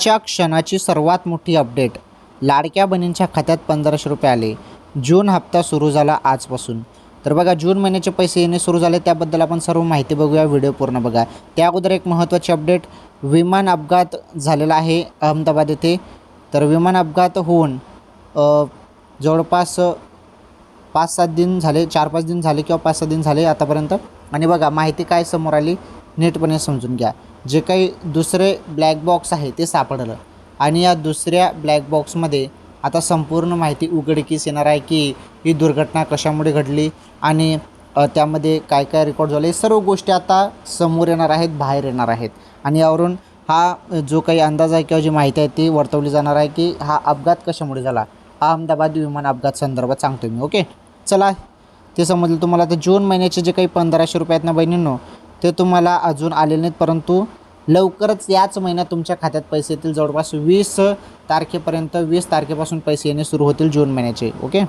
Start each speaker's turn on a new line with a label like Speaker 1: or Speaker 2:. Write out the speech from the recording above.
Speaker 1: च्या क्षणाची सर्वात मोठी अपडेट. लाडक्या बहिणींच्या खात्यात पंधराशे रुपये आले. जून हप्ता सुरू झाला आजपासून. तर बघा जून महिन्याचे पैसे येणे सुरू झाले त्याबद्दल आपण सर्व माहिती बघूया. व्हिडिओ पूर्ण बघा. त्या अगोदर एक महत्त्वाची अपडेट विमान अपघात झालेला आहे अहमदाबाद येथे. तर विमान अपघात होऊन जवळपास पाच सात दिन झाले चार पाच दिन झाले किंवा पाच सहा दिन झाले आतापर्यंत. आणि बघा माहिती काय समोर आली नीटपणे समजून घ्या. जे काही दुसरे ब्लॅक बॉक्स आहे ते सापडलं. आणि या दुसऱ्या ब्लॅक बॉक्समध्ये आता संपूर्ण माहिती उघडकीस येणार आहे की ही दुर्घटना कशामुळे घडली आणि त्यामध्ये काय काय रेकॉर्ड झाले सर्व गोष्टी आता समोर येणार आहेत बाहेर येणार आहेत. आणि यावरून हा जो काही अंदाज आहे किंवा जी माहिती आहे ती वर्तवली जाणार आहे की हा अपघात कशामुळे झाला. हा अहमदाबाद विमान अपघात संदर्भात सांगतो मी ओके? चला ते समजलं तुम्हाला. तर जून महिन्याचे जे काही पंधराशे रुपये आहेत ना बहिणींनो ते तुम्हाला अजून आलेले नाहीत परंतु लवकरच याच महिन्यात तुमच्या खात्यात पैसे येतील. जवळपास वीस तारखेपर्यंत वीस तारखेपासून पैसे येणे सुरू होतील जून महिन्याचे ओके?